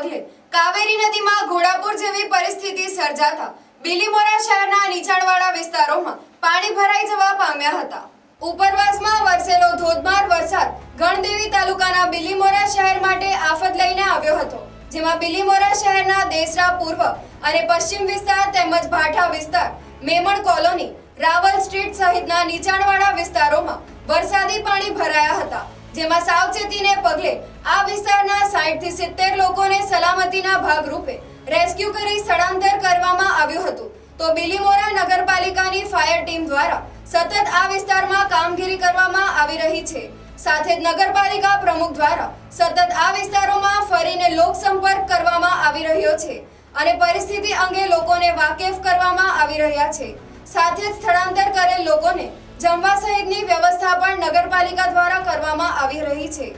પગલે કાવેરી નદીમાં ઘોડાપુર જેવી પરિસ્થિતિ સર્જાતા બિલીમોરા શહેરના નીચાણવાળા વિસ્તારોમાં પાણી ભરાઈ જવા પામ્યા હતા. ઉપરવાસમાં વરસેલો ધોધમાર વરસાદ ગણદેવી તાલુકાના બિલીમોરા શહેર માટે આફત લઈને આવ્યો હતો, જેમાં બિલીમોરા શહેરના દેસરા પૂર્વ અને પશ્ચિમ વિસ્તાર તેમજ ભાઠા વિસ્તાર, મેમણ કોલોની, રાવલ સ્ટ્રીટ સહિતના નીચાણવાળા વિસ્તારોમાં વરસાદી પાણી ભરાયા હતા, જેમાં સાવચેતીને પગલે આ વિસ્તારના 60 થી સિત્તેર લોકોને સલામતીના ભાગરૂપે રેસ્ક્યુ કરી સ્થળાંતર કરવામાં આવ્યું હતું. તો બિલીમોરા નગરપાલિકાની ફાયર ટીમ દ્વારા સતત આ વિસ્તારમાં કામગીરી કરવામાં આવી રહી છે. સાથે જ નગરપાલિકા પ્રમુખ દ્વારા સતત આ વિસ્તારોમાં ફરીને લોકસંપર્ક કરવામાં આવી રહ્યો છે અને પરિસ્થિતિ અંગે લોકોને વાકેફ કરવામાં આવી રહ્યા છે. સાથે જ સ્થળાંતર કરેલ લોકોને જમવા સહિતની વ્યવસ્થા પણ નગરપાલિકા દ્વારા કરવામાં આવી રહી છે.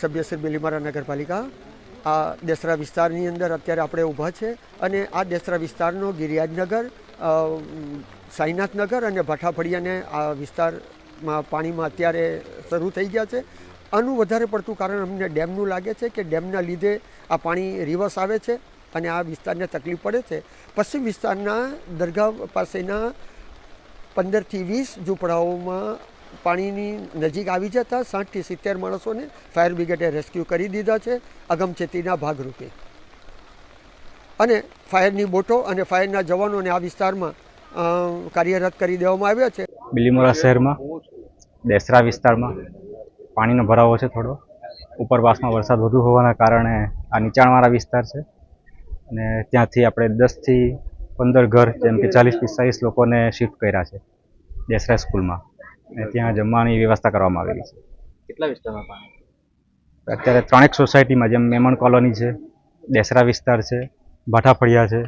સભ્યશ્રી બિલીમારા નગરપાલિકા, આ દેસરા વિસ્તારની અંદર અત્યારે આપણે ઊભા છે અને આ દેસરા વિસ્તારનો ગિરિયાજનગર સાઈનાથનગર અને ભાઠાફળિયાને આ વિસ્તારમાં પાણીમાં અત્યારે શરૂ થઈ ગયા છે. આનું વધારે પડતું કારણ અમને ડેમનું લાગે છે કે ડેમના લીધે આ પાણી રિવર્સ આવે છે અને આ વિસ્તારને તકલીફ પડે છે. પશ્ચિમ વિસ્તારના દરગાહ પાસેના પંદરથી વીસ ઝૂંપડાઓમાં પાણીની નજીક આવી જતા સાઠથી સિત્તેર માણસોને ફાયર બ્રિગેડે રેસ્ક્યુ કરી દીધા છે અગમચેતીના ભાગરૂપે. અને ફાયરની બોટો અને ફાયરના જવાનોને આ વિસ્તારમાં કાર્યરત કરી દેવામાં આવ્યા છે. બિલીમોરા શહેરમાં, દેસરા વિસ્તારમાં પાણીનો ભરાવો છે થોડો. ઉપરવાસમાં વરસાદ વધુ હોવાના કારણે આ નીચાણવાળા વિસ્તાર છે. અને ત્યાંથી આપણે દસથી પંદર ઘર, જેમ કે ચાલીસ પિસ્તાલીસ લોકોને શિફ્ટ કર્યા છે દેસરા સ્કૂલમાં. અને ત્યાં જમવાની વ્યવસ્થા કરવામાં આવેલી છે. કેટલા વિસ્તારમાં પાણી અત્યારે ત્રણેક સોસાયટીમાં જેમ મેમણ કોલોની છે દેસરા વિસ્તાર છે ભાઠાફળિયા છે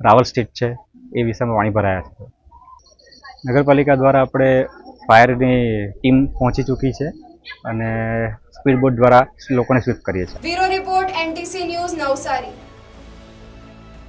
રાવલ સ્ટ્રીટ છે એ વિસ્તારમાં પાણી ભરાયા છે. નગરપાલિકા દ્વારા આપણે ફાયરની ટીમ પહોંચી ચૂકી છે અને સ્પીડ બોટ દ્વારા લોકોને સ્વીપ કરીએ છીએ. Bureau report NTC news Navsari.